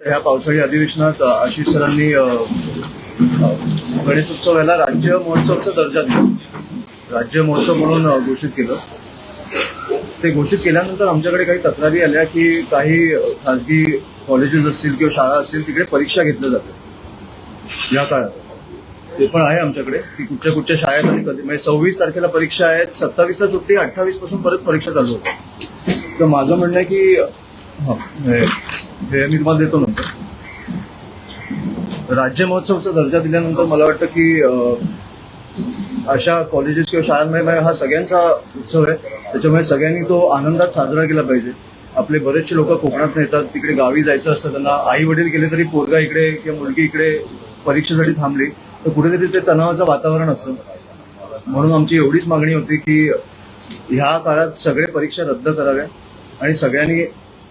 वाटतं ह्या पावसाळी अधिवेशनात आशिष सरांनी गणेशोत्सव याला राज्य महोत्सवचा दर्जा दिला. राज्य महोत्सव म्हणून घोषित केलं. ते घोषित केल्यानंतर आमच्याकडे काही तक्रारी आल्या की काही खासगी खाजगी कॉलेजेस असतील किंवा शाळा असतील तिकडे परीक्षा घेतल्या जाते या काळात. ते पण आहे आमच्याकडे. की कुठच्या कुठच्या शाळेत आणि कधी म्हणजे सव्वीस तारखेला परीक्षा आहेत सत्तावीसला सुट्टी अठ्ठावीसपासून परत परीक्षा चालू होते तर माझं म्हणणं आहे की हो, मी तुम्हाला देतो नंतर. राज्य महोत्सवचा दर्जा दिल्यानंतर मला वाटतं की अशा कॉलेजेस किंवा शाळांमध्ये हा सगळ्यांचा उत्सव आहे. त्याच्यामुळे सगळ्यांनी तो आनंदात साजरा केला पाहिजे. आपले बरेचसे लोक कोकणात येतात तिकडे गावी जायचं असतं त्यांना आई वडील गेले तरी पोरगा इकडे किंवा मुलगी इकडे परीक्षेसाठी थांबली तर कुठेतरी ते तणावाचं वातावरण असतं. म्हणून आमची एवढीच मागणी होती की ह्या काळात सगळे परीक्षा रद्द कराव्या आणि सगळ्यांनी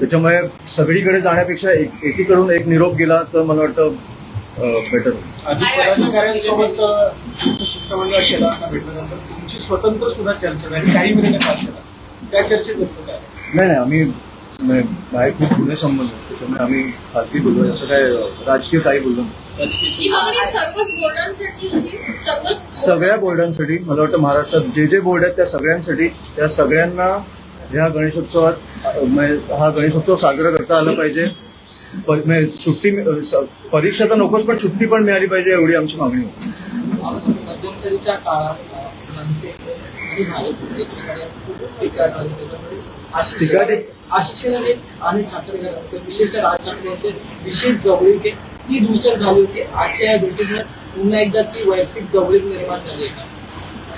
त्याच्यामुळे सगळीकडे जाण्यापेक्षा एक- एकीकडून एक निरोप गेला तर मला वाटतं बेटर होईल काय आश्वासन दिलं अधिकाऱ्यांसोबत अ, तुमचं शिष्टमंडळ शेलारला भेटल्यानंतर तुमची स्वतंत्र सुद्धा चर्चा झाली काही महिने चर्चा त्या चर्चेत होतं काय नाही नाही आम्ही म्हणजे माझे खूप जुने संबंध आहेत. त्याच्यामुळे आम्ही खाजगी बोललो असं काय राजकीय काही बोललो नाही. ही मागणी सर्वच बोर्डांसाठी होती सर्वच सगळ्या बोर्डांसाठी मला वाटतं महाराष्ट्रात जे जे बोर्ड आहेत त्या सगळ्यांसाठी त्या सगळ्यांना ह्या गणेशोत्सवात हा गणेशोत्सव साजरा करता आला पाहिजे. सुट्टी परीक्षा तर नकोच पण सुट्टी पण मिळाली पाहिजे एवढी आमची मागणी होती. मध्यंतरीच्या काळात आणि ठाकरे विशेषतः राज ठाकरे यांचे विशेष जवळीक आहे ती दुसर झाली होती. आजच्या या भेटीमुळे पुन्हा एकदा ती वैयक्तिक जवळीक निर्माण झाली आहे का?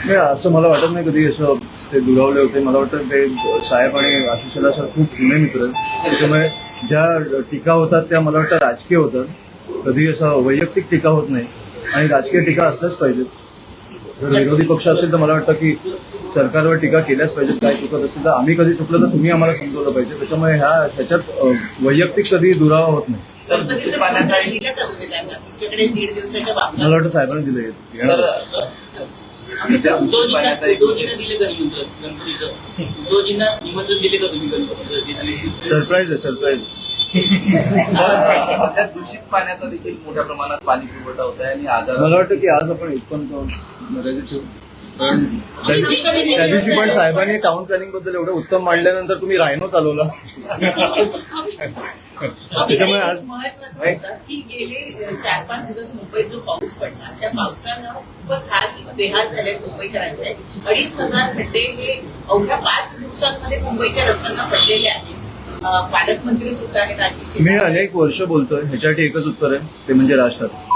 नाही असं मला वाटत नाही कधी असं ते दुरावले होते. मला वाटतं ते साहेब आणि आशिषला सर खूप जुने मित्र त्याच्यामुळे ज्या टीका होतात त्या मला वाटतं राजकीय होतात. कधी असं वैयक्तिक टीका होत नाही. आणि राजकीय टीका असल्याच पाहिजेत. जर विरोधी पक्ष असेल तर मला वाटतं की सरकारवर टीका केल्याच पाहिजेत. काय चुकत असेल तर आम्ही कधी चुकलं तर तुम्ही आम्हाला समजवलं पाहिजे. त्याच्यामुळे ह्या ह्याच्यात वैयक्तिक कधी दुरावा होत नाही. दिवसाच्या मला वाटतं साहेबांनी दिलं येणार उद्धवजींना उद्धवजींना दिले का निमंत्रण गणपतीचं? उद्धवजींना निमंत्रण दिले का तुम्ही गणपतीचं? सरप्राईज आहे सरप्राईज. सध्या दूषित पाण्याचा देखील मोठ्या प्रमाणात पाणी पुरवठा होत आहे आणि आजार मला वाटतं की आज आपण मर्यादित ठेवू. त्या दिवशी पण साहेबांनी टाउन प्लॅनिंगबद्दल एवढं उत्तम मांडल्यानंतर तुम्ही रायनो चालवला. त्याच्यामुळे आज महत्वाचं होतं की गेले चार पाच दिवस मुंबईत जो पाऊस पडला त्या पावसानं खूपच हाल बेहाल झाले मुंबईकरांचे. अडीच हजार खड्डे हे अवघ्या पाच दिवसांमध्ये मुंबईच्या रस्त्यांना पडलेले आहेत. पालकमंत्री सुद्धा आहेत आशिष मी. अनेक वर्ष बोलतोय ह्याच्यासाठी एकच उत्तर आहे ते म्हणजे राज ठाकरे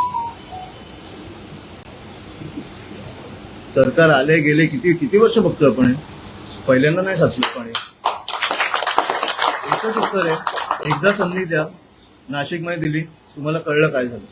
सरकार आले गेले किती किती वर्ष बघतो आपण पहिल्यांदा नाही साचलं पाणी. एकच उत्तर आहे एकदा संधी द्या. नाशिकमध्ये दिली तुम्हाला कळलं काय झालं.